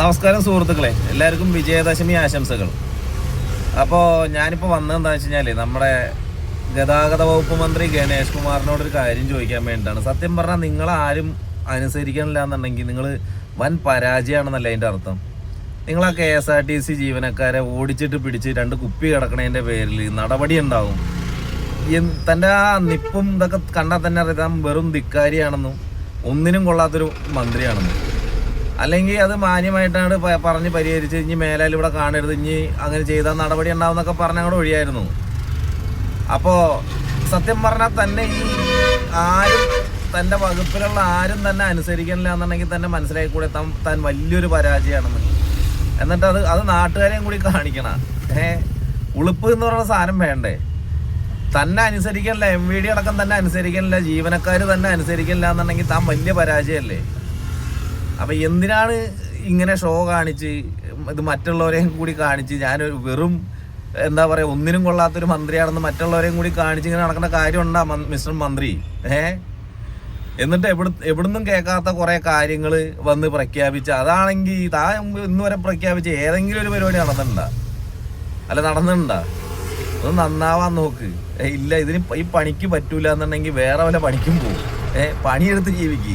നമസ്കാരം സുഹൃത്തുക്കളെ. എല്ലാവർക്കും വിജയദശമി ആശംസകൾ. അപ്പോൾ ഞാനിപ്പോൾ വന്നതെന്താ വെച്ച് കഴിഞ്ഞാൽ നമ്മുടെ ഗതാഗത വകുപ്പ് മന്ത്രി ഗണേഷ് കുമാറിനോട് ഒരു കാര്യം ചോദിക്കാൻ വേണ്ടിയിട്ടാണ്. സത്യം പറഞ്ഞാൽ നിങ്ങളാരും അനുസരിക്കണില്ല എന്നുണ്ടെങ്കിൽ നിങ്ങൾ വൻ പരാജയമാണെന്നല്ല അതിന്റെ അർത്ഥം? നിങ്ങൾ ആ K S R T C ജീവനക്കാരെ ഓടിച്ചിട്ട് പിടിച്ച് രണ്ട് കുപ്പി കിടക്കണതിന്റെ പേരിൽ നടപടി ഉണ്ടാവും. തന്റെ ആ നിപ്പും ഇതൊക്കെ കണ്ടാൽ തന്നെ അറിയാം. വെറും ധിക്കാരിയാണെന്നും ഒന്നിനും കൊള്ളാത്തൊരു മന്ത്രിയാണെന്നും. അല്ലെങ്കിൽ അത് മാന്യമായിട്ടാണ് പറഞ്ഞ് പരിഹരിച്ച് ഇനി മേലാൽ ഇവിടെ കാണരുത് ഇനി അങ്ങനെ ചെയ്താൽ നടപടി ഉണ്ടാവുന്നൊക്കെ പറഞ്ഞ അങ്ങോട്ട് ഒഴിയായിരുന്നു. അപ്പോൾ സത്യം പറഞ്ഞാൽ തന്നെ ഈ ആരും തന്റെ വകുപ്പിലുള്ള ആരും തന്നെ അനുസരിക്കണില്ല എന്നുണ്ടെങ്കിൽ തന്നെ മനസ്സിലായിക്കൂടെ താൻ താൻ വലിയൊരു പരാജയമാണെന്ന്. എന്നിട്ട് അത് അത് നാട്ടുകാരെയും കൂടി കാണിക്കണം. ഏ ഉളുപ്പ് എന്ന് പറയുന്ന സാധനം വേണ്ടേ? തന്നെ അനുസരിക്കണില്ല എം വി ഡി അടക്കം തന്നെ അനുസരിക്കണില്ല ജീവനക്കാർ തന്നെ അനുസരിക്കണില്ല എന്നുണ്ടെങ്കിൽ താൻ വലിയ പരാജയമല്ലേ? അപ്പൊ എന്തിനാണ് ഇങ്ങനെ ഷോ കാണിച്ച് ഇത് മറ്റുള്ളവരെയും കൂടി കാണിച്ച്? ഞാനൊരു വെറും എന്താ പറയാ ഒന്നിനും കൊള്ളാത്തൊരു മന്ത്രിയാണെന്ന് മറ്റുള്ളവരെയും കൂടി കാണിച്ച് ഇങ്ങനെ നടക്കേണ്ട കാര്യമുണ്ടാ മിസ്റ്റർ മന്ത്രി? ഏ? എന്നിട്ട് എവിടെ എവിടുന്നും കേൾക്കാത്ത കുറെ കാര്യങ്ങൾ വന്ന് പ്രഖ്യാപിച്ച് അതാണെങ്കിൽ താ ഇന്ന് വരെ പ്രഖ്യാപിച്ച് ഏതെങ്കിലും ഒരു പരിപാടി നടന്നിട്ടുണ്ടാ? അല്ല നടന്നിട്ടുണ്ടാ? ഒന്ന് നന്നാവാൻ നോക്ക്. ഇല്ല ഇതിന് ഈ പണിക്ക് പറ്റൂല എന്നുണ്ടെങ്കിൽ വേറെ വല്ല പണിക്കും പോകും ഏഹ് പണിയെടുത്ത് ജീവിക്ക്.